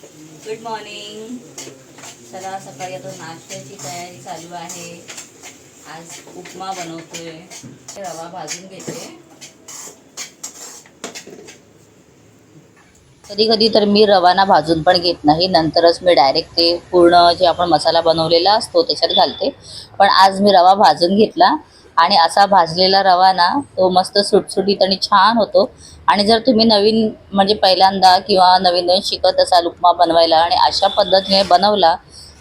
Good morning चला सकाळी आता नाश्त्याची तयारी चालू आहे. आज उपमा बनवतोय. रवा भाजून घेते. कधी कधी तर मी रवाना भाजून पण घेत नाही. नंतरच मी डायरेक्ट ते पूर्ण जे आपण मसाला बनवलेला असतो त्याच्यात घालते. पण आज मी रवा भाजून घेतला. आणि असा भाजलेला रवा ना तो मस्त सुटसुटीत आणि छान होतो. आणि जर तुम्ही नवीन म्हणजे पहिल्यांदा किंवा नवीन नवीन शिकत असाल उपमा बनवायला आणि अशा पद्धतीने बनवला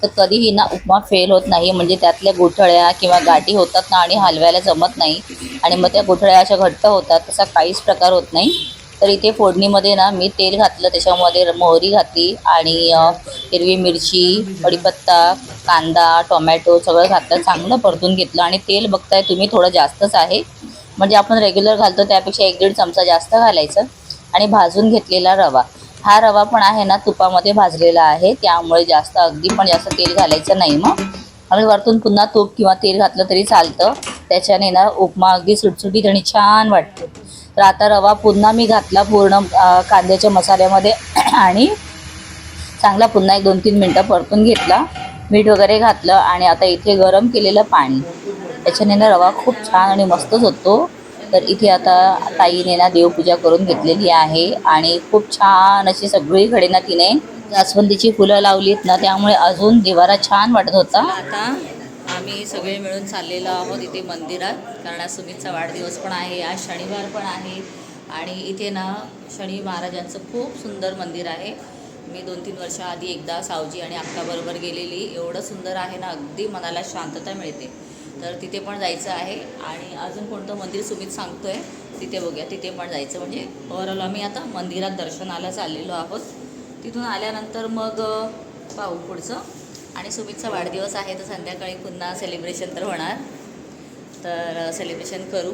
तर कधीही ना उपमा फेल होत नाही. म्हणजे त्यातल्या गुठळ्या किंवा गाठी होतात ना आणि हलवायला जमत नाही. आणि मग त्या गुठळ्या अशा घट्ट होतात तसा काहीच प्रकार होत नाही. तर इथे फोडणीमध्ये ना मी तेल घातलं त्याच्यामध्ये मोहरी घातली आणि हिरवी मिरची कढीपत्ता कांदा टोमॅटो सगळं घातलं चांगलं परतून घेतलं आणि तेल बघताय तुम्ही थोडं जास्तच आहे. म्हणजे आपण रेग्युलर घालतो त्यापेक्षा एक दीड चमचा जास्त घालायचं आणि भाजून घेतलेला रवा. हा रवा पण आहे ना तुपामध्ये भाजलेला आहे त्यामुळे जास्त अगदी पण जास्त तेल घालायचं नाही मग. आणि वरतून पुन्हा तूप किंवा तेल घातलं तरी चालतं त्याच्याने ना उपमा अगदी सुटसुटीत आणि छान वाटते. तर आता रवा पुन्हा मी घातला पूर्ण कांद्याच्या मसाल्यामध्ये. आणि चांगला पुन्हा एक दोन तीन मिनटं परतून घेतला. मीठ वगैरे घातलं आणि आता इथे गरम केलेलं पाणी. त्याच्याने ना रवा खूप छान आणि मस्तच होतो. तर इथे आता ताईने ना देवपूजा करून घेतलेली आहे. आणि खूप छान अशी सगळीकडे ना तिने जास्वंदीची फुलं लावलीत ना त्यामुळे अजून दिवारा छान वाटत होता. आता आम्ही सगळे मिळून चाललेलो आहोत इथे मंदिरात कारण आज सुमितचा वाढदिवस पण आहे आज शनिवार पण आहे. आणि इथे ना शनी महाराजांचं खूप सुंदर मंदिर आहे. मी दोन तीन वर्षाआधी एकदा सावजी आणि अक्काबरोबर गेलेली. एवढं सुंदर आहे ना अगदी मनाला शांतता मिळते. तर तिथे पण जायचं आहे. आणि अजून कोणतं मंदिर सुमित सांगतोय तिथे बघूया. तिथे पण जायचं म्हणजे ओव्हरऑल आम्ही आता मंदिरात दर्शनाला चाललेलो आहोत. तिथून आल्यानंतर मग पाहू पुढचं. आणि सुमितचा वाढदिवस आहे तर संध्याकाळी पुन्हा सेलिब्रेशन तर होणार. तर सेलिब्रेशन करू.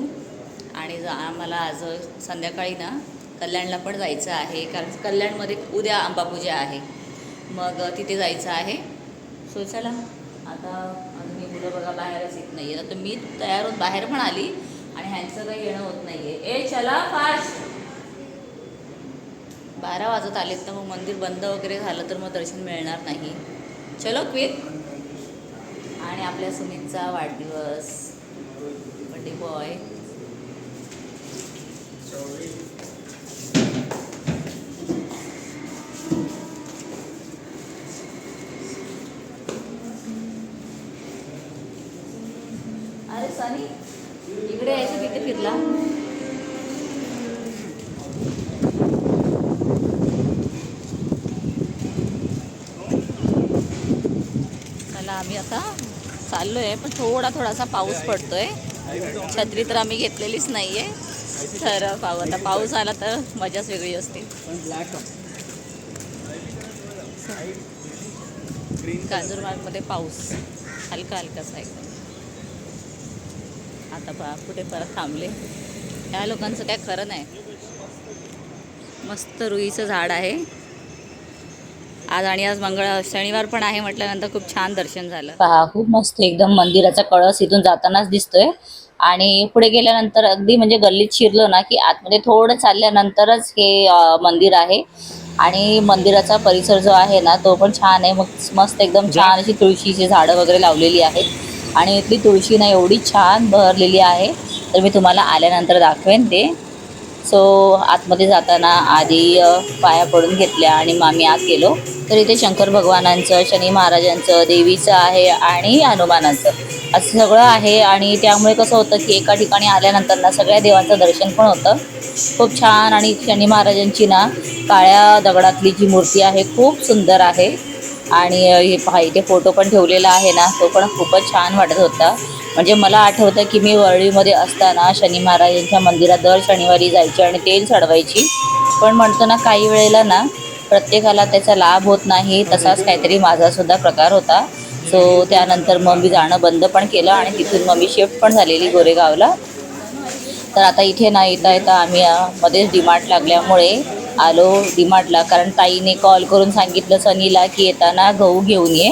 आणि आम्हाला आज संध्याकाळी ना कल्याणला पण जायचं आहे. कारण कल्याणमध्ये उद्या आंबापूजा आहे. मग तिथे जायचं आहे. सो चला. आता अजून मी मुलं बघा बाहेरच येत नाही आहे तर मी तयार होत बाहेर पण आली. आणि ह्यांचं काही येणं होत नाही आहे ए चला फास्ट. बारा वाजत आलेत तर मग मंदिर बंद वगैरे झालं तर मग दर्शन मिळणार नाही. चलो क्विक. आणि आपल्या सुमितचा वाढदिवस. Birthday boy. अरे सनी इकडे यायचं तिथे फिरला चला आम्ही आता चाललो आहे पण थोडा थोडासा पाऊस पडतो आहे छत्री तर आम्ही घेतलेलीच नाही आहे तर पाहू आता पाऊस आला तर मजाच वेगळी असते. कांजूरमार्गमध्ये पाऊस हलका हलकासा एकदम. आता पा कुठे परत थांबले. ह्या लोकांचं काय खरं नाही. मस्त रुईचं झाड आहे. आज आणि आज मंगळ शनिवार पण आहे म्हटल्यानंतर खूप छान दर्शन झालं. पहा खूप मस्त एकदम मंदिराचा कळस इथून जातानाच दिसतोय. आणि पुढे गेल्यानंतर अगदी म्हणजे गल्लीत शिरलो ना की आतमध्ये थोडं चालल्यानंतरच हे मंदिर आहे. आणि मंदिराचा परिसर जो आहे ना तो पण छान आहे. मग मस्त एकदम छान अशी तुळशीची झाडं वगैरे लावलेली आहेत. आणि इथली तुळशी ना एवढी छान बहरलेली आहे. तर मी तुम्हाला आल्यानंतर दाखवेन ते. सो आतमध्ये जाताना आधी पाया पडून घेतल्या आणि मग आम्ही आत गेलो. तर इथे शंकर भगवानांचं शनी महाराजांचं देवीचं आहे आणि हनुमानांचं. असं सगळं आहे आणि त्यामुळे कसं होतं की एका ठिकाणी आल्यानंतर ना सगळ्या देवांचं दर्शन पण होतं. खूप छान आणि शनी महाराजांची ना काळ्या दगडातली जी मूर्ती आहे खूप सुंदर आहे. आणि हे पहा इथे फोटो पण ठेवलेला आहे ना तो पण खूपच छान वाटत होता. म्हणजे मला आठवतं की मी वरळीमध्ये असताना शनी महाराजांच्या मंदिरात दर शनिवारी जायची आणि तेल चढवायची. पण म्हणतो ना काही वेळेला ना प्रत्येकाला त्याचा लाभ होत नाही तसाच काहीतरी माझासुद्धा प्रकार होता. सो त्यानंतर मग मी जाणं बंद पण केलं आणि तिथून मग मी शिफ्ट पण झालेली गोरेगावला. तर आता इथे ना येता येता आम्ही मध्येच डिमार्ट लागल्यामुळे आलो डिमार्टला कारण ताईने कॉल करून सांगितलं सनीला की येताना गहू घेऊन ये.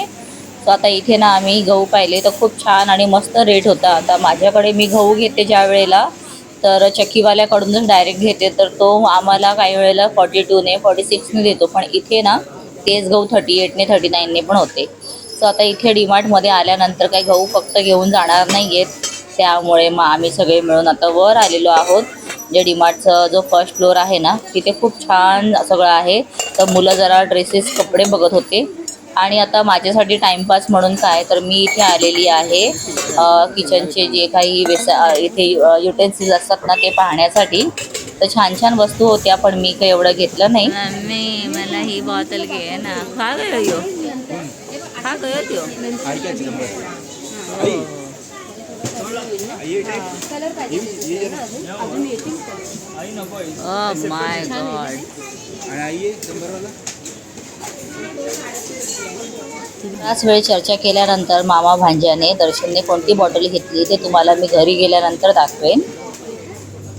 सो आता इथे ना आम्ही गहू पाहिले. तर खूप छान आणि मस्त रेट होता. आता माझ्याकडे मी गहू घेते ज्या वेळेला तर चक्कीवाल्याकडूनच डायरेक्ट घेते तर तो आम्हाला काही वेळेला फॉर्टी टूने फॉर्टी सिक्सने देतो. पण इथे ना तेच गहू थर्टी एटने थर्टी नाईनने पण होते. सो आता इथे डीमार्टमध्ये आल्यानंतर काही गहू फक्त घेऊन जाणार नाही आहेत त्यामुळे मग आम्ही सगळे मिळून आता वर आलेलो आहोत. जे डीमार्टचं जो फर्स्ट फ्लोअर आहे ना तिथे खूप छान सगळं आहे. तर मुलं जरा ड्रेसेस कपडे बघत होते. आणि आता माझ्यासाठी टाईमपास म्हणून काय तर मी इथे आलेली आहे किचनचे जे काही वेसा इथे युटेन्सिल्स असतात ना ते पाहण्यासाठी. तर छान छान वस्तू होत्या पण मी काही एवढं घेतलं नाही. मम्मी मला ही बॉटल घे ना. खा गयो यो. खा गयो त्यो. माय गॉड त्याच वेळी चर्चा केल्यानंतर मामा भांज्याने दर्शनने कोणती बॉटल घेतली ते तुम्हाला मी घरी गेल्यानंतर दाखवेन.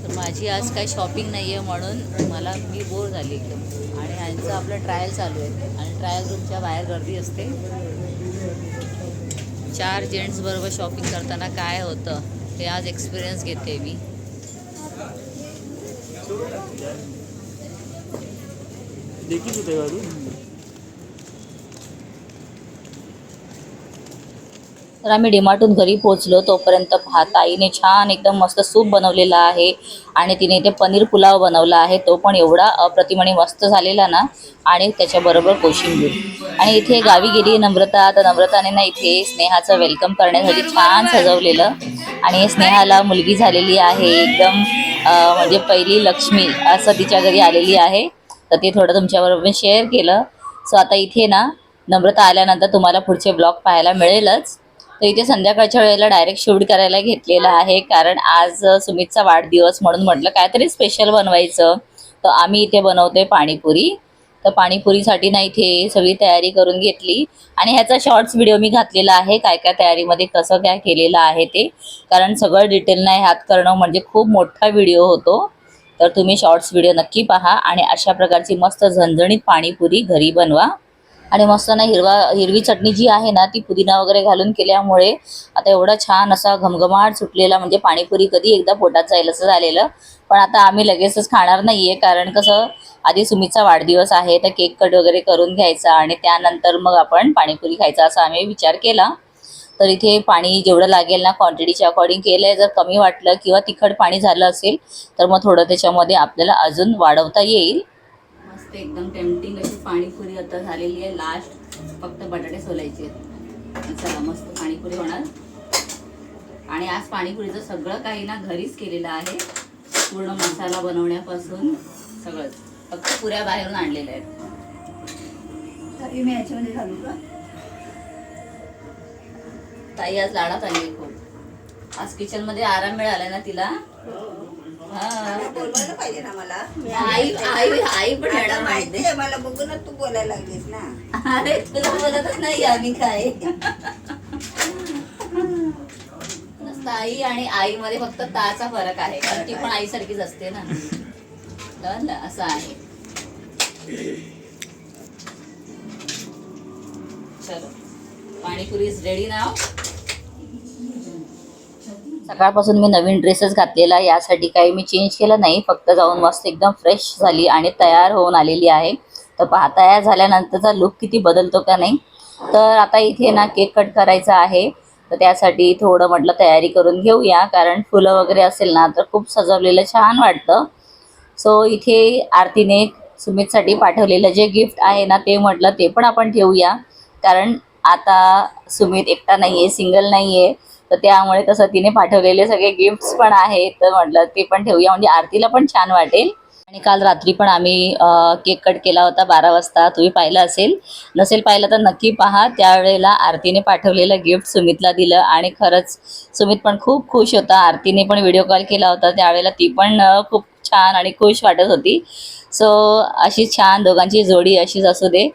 तर माझी आज काही शॉपिंग नाही आहे म्हणून मला मी बोर झाली एकदम. आणि यांचं आपलं ट्रायल चालू आहे. आणि ट्रायल रूमच्या बाहेर गर्दी असते. चार जेंट्स बरोबर शॉपिंग करताना काय होतं हे आज एक्सपिरियन्स घेते मी. देखीच होते का तू तर आम्ही डिमार्टून घरी पोहोचलो. तोपर्यंत पाहता आईने छान एकदम मस्त सूप बनवलेला आहे आणि तिने इथे पनीर पुलाव बनवला आहे. तो पण एवढा अप्रतिम आणि मस्त झालेला ना आणि त्याच्याबरोबर कोशिंबीर. आणि इथे गावी गेली नम्रता. तर नम्रताने ना इथे स्नेहाचं वेलकम करण्यासाठी छान सजवलेलं आणि स्नेहाला मुलगी झालेली आहे. एकदम म्हणजे पहिली लक्ष्मी असं तिच्या घरी आलेली आहे. तर ते थोडं तुमच्याबरोबर शेअर केलं. सो आता इथे ना नम्रता आल्यानंतर तुम्हाला पुढचे ब्लॉग पाहायला मिळेलच. तर इथे संध्याकाळच्या वेळेला डायरेक्ट शूट करायला घेतलेला आहे. कारण आज सुमितचा वाढदिवस म्हणून म्हटलं काहीतरी स्पेशल बनवायचं. तर आम्ही इथे बनवतोय पाणीपुरी. तर पाणीपुरीसाठी ना इथे सगळी तयारी करून घेतली. आणि ह्याचा शॉर्ट्स व्हिडिओ मी घातलेला आहे काय काय तयारीमध्ये कसं काय केलेलं आहे ते. कारण सगळं डिटेल नाही ह्यात करणं म्हणजे खूप मोठा व्हिडिओ होतो. तर तुम्ही शॉर्ट्स व्हिडिओ नक्की पहा आणि अशा प्रकारची मस्त झणझणीत पाणीपुरी घरी बनवा. आणि मस्त ना हिरवा हिरवी चटणी जी आहे ना ती पुदिना वगैरे घालून केल्यामुळे आता एवढा छान असा घमघमाट सुटलेला म्हणजे पाणीपुरी कधी एकदा पोटात जाईल असं झालेलं. पण आता आम्ही लगेचच खाणार नाही कारण कसं आधी सुमितचा वाढदिवस आहे तर केक कट वगैरे करून घ्यायचा आणि त्यानंतर मग आपण पाणीपुरी खायचा असा आम्ही विचार केला. तर इथे पाणी जेवढं लागेल ना क्वांटिटीच्या अकॉर्डिंग केलं आहे जर कमी वाटलं किंवा तिखट पाणी झालं असेल तर मग थोडं त्याच्यामध्ये आपल्याला अजून वाढवता येईल. मस्त एकदम टेम्पटिंग अशी पाणीपुरी आता झालेली आहे. लास्ट फक्त बटाटे सोलायचे आहेत. चला मस्त पाणीपुरी होणार. आणि आज पाणीपुरीचं सगळं काही ना घरीच केलेलं आहे. पूर्ण मसाला बनवण्यापासून सगळंच. फक्त पुऱ्या बाहेरून आणलेल्या आहेत. मी याच्यामध्ये घालू का? ताई आज लाडात आली आहे खूप. आज किचनमध्ये आराम मिळाला ना तिला? हा. बोलवायला पाहिजे ना मला. आई आई आई पण आता येणार माहिती माहिती आहे मला बघूनच तू बोलायला लागलीस ना. अरे तुला बोलतच नाही आम्ही काय नुसतं आई आणि आईमध्ये फक्त ताचा फरक आहे. कारण ती पण आईसारखीच असते ना. कळलं ना? असं आहे. चलो. पाणीपुरी इज रेडी नाव सकाळपासून मी नवीन ड्रेसच घातलेला यासाठी काही मी चेंज केलं नाही. फक्त जाऊन मस्त एकदम फ्रेश झाली आणि तयार होऊन आलेली आहे. तर पहा तयार झाल्यानंतरचा लुक किती बदलतो का नाही? तर आता इथे ना केक कट करायचा आहे. तर त्यासाठी थोडं म्हटलं तयारी करून घेऊया. कारण फुलं वगैरे असेल ना तर खूप सजवलेलं छान वाटतं. सो इथे आरतीने सुमितसाठी पाठवलेलं जे गिफ्ट आहे ना ते म्हटलं ते पण आपण ठेवूया. कारण आता सुमित एकटा नाही आहे सिंगल नाही आहे तर त्यामुळे तसं तिने पाठवलेले सगळे गिफ्ट्स पण आहेत. तर म्हटलं ते पण ठेवूया. म्हणजे आरतीला पण छान वाटेल. आणि काल रात्री पण आम्ही केक कट केला होता बारा वाजता. तुम्ही पाहिलं असेल. नसेल पाहिलं तर नक्की पहा. त्यावेळेला आरतीने पाठवलेलं गिफ्ट सुमितला दिलं. आणि खरंच सुमित पण खूप खुश होता. आरतीने पण व्हिडिओ कॉल केला होता. त्यावेळेला ती पण खूप छान आणि खुश वाटत होती. सो अशी छान दोघांची जोडी अशीच असू दे.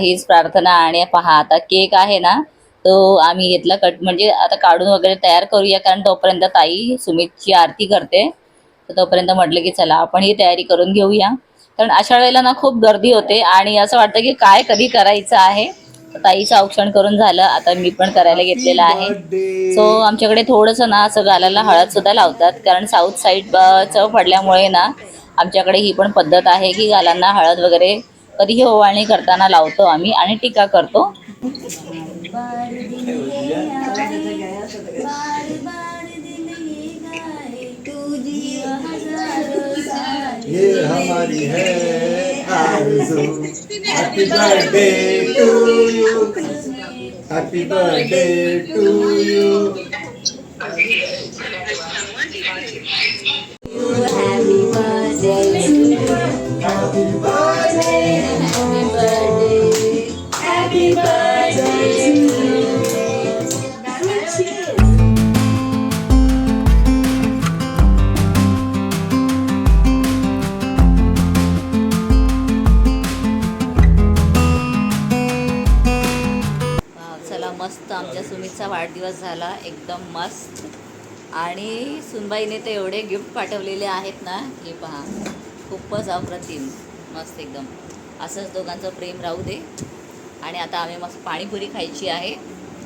हीच प्रार्थना. आणि पहा आता केक आहे ना. तो आम्ही घेतला. कट म्हणजे आता काढून वगैरे तयार करूया कारण तोपर्यंत ताई सुमितची आरती करते. तर तोपर्यंत म्हटलं की चला आपण ही तयारी करून घेऊया. कारण अशा वेळेला ना खूप गर्दी होते आणि असं वाटतं की काय कधी करायचं आहे. ताईचं औक्षण करून झालं. आता मी पण करायला घेतलेलं आहे. सो आमच्याकडे थोडंसं ना असं गालाला हळद सुद्धा लावतात. कारण साऊथ साईड चव पडल्यामुळे ना आमच्याकडे ही पण पद्धत आहे की गालांना हळद वगैरे कधीही ओवाळणी करताना लावतो आम्ही आणि टीका करतो. ये हमारी है आरज़ू। Happy birthday to you happy birthday to you wow, मस्त. आमच्या सुमितचा वाढदिवस झाला. एकदम मस्त. आणि सुनबाईने तर एवढे गिफ्ट पाठवलेले आहेत ना हे पहा. खूपच अप्रतिम. मस्त एकदम. असंच दोघांचं प्रेम राहू दे. आणि आता आम्ही मस्त पाणीपुरी खायची आहे.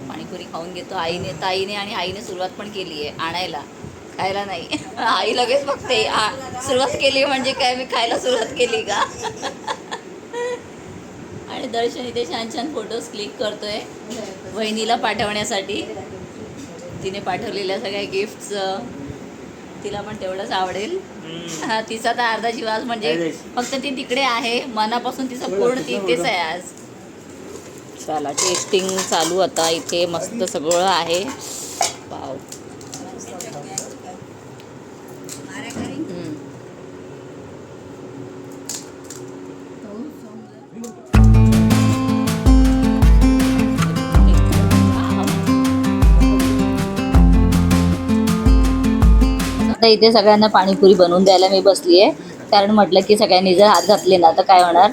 पाणीपुरी खाऊन घेतो आईने ताईने आणि आईने सुरुवात पण केली आहे आणायला. खायला नाही. आई लगेच बघते सुरुवात केली म्हणजे काय मी खायला सुरुवात केली का? दर्शन इथे छान छान फोटोज क्लिक करतोय. वहिनीला पाठवण्यासाठी. तिने पाठवलेल्या सगळ्या गिफ्ट्स तिला पण तेवढंच आवडेल. हा तिचा तर अर्धा जीव आज म्हणजे फक्त ती तिकडे आहे. मनापासून तिचं पूर्ण तिथेच आहे आज. चला टेस्टिंग चालू आता. इथे मस्त सगळं आहे. आता इथे सगळ्यांना पाणीपुरी बनवून द्यायला मी बसली आहे कारण म्हटलं की सगळ्यांनी जर हात घातले ना तर काय होणार?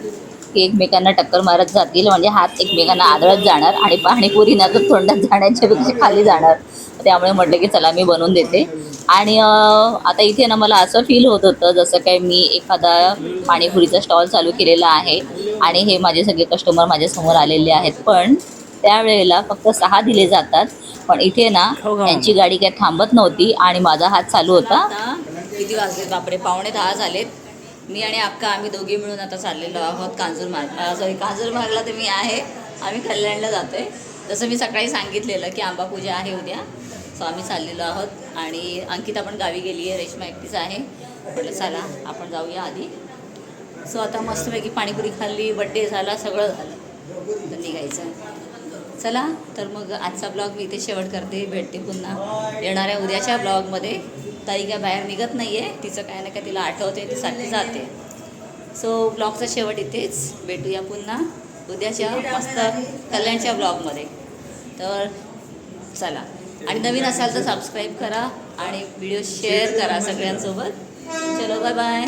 की एकमेकांना टक्कर मारत जातील म्हणजे हात एकमेकांना आदळत जाणार आणि पाणीपुरी ना तर तोंडात जाण्याच्यापेक्षा खाली जाणार. त्यामुळे म्हटलं की चला मी बनवून देते. आणि आता इथे ना मला असं फील होत होतं जसं काय मी एखादा पाणीपुरीचा स्टॉल चालू केलेला आहे आणि हे माझे सगळे कस्टमर माझ्यासमोर आलेले आहेत. पण त्यावेळेला फक्त सहा दिले जातात. पण इथे ना त्यांची गाडी काही थांबत नव्हती आणि माझा हात चालू होता. किती वाजले? बापरे पावणे दहा झालेत. मी आणि अक्का आम्ही दोघी मिळून आता चाललेलो आहोत कांजूरमार्ग सॉरी कांजूरमार्गला तर मी आहे. आम्ही कल्याणला जातोय. जसं मी सकाळी सांगितलेलं की आंबा पूजा आहे उद्या सो आम्ही चाललेलो आहोत. आणि अंकिता पण गावी गेली आहे रेश्मा एकटीच आहे. म्हटलं चला आपण जाऊया आधी. सो आता मस्तपैकी पाणीपुरी खाल्ली बड्डे झाला सगळं झालं. तर निघायचं. चला तर मग आजचा ब्लॉग मी इथे शेवट करते. भेटते पुन्हा. येणाऱ्या उद्याच्या ब्लॉगमध्ये. ताई काय बाहेर निघत नाही आहे तिचं काय ना काय तिला आठवते ती सारखी जाते. सो ब्लॉगचा शेवट इथेच. भेटूया पुन्हा उद्याच्या मस्त कल्याणच्या ब्लॉगमध्ये. तर चला. आणि नवीन असाल तर सबस्क्राईब करा आणि व्हिडिओ शेअर करा सगळ्यांसोबत. चलो बाय बाय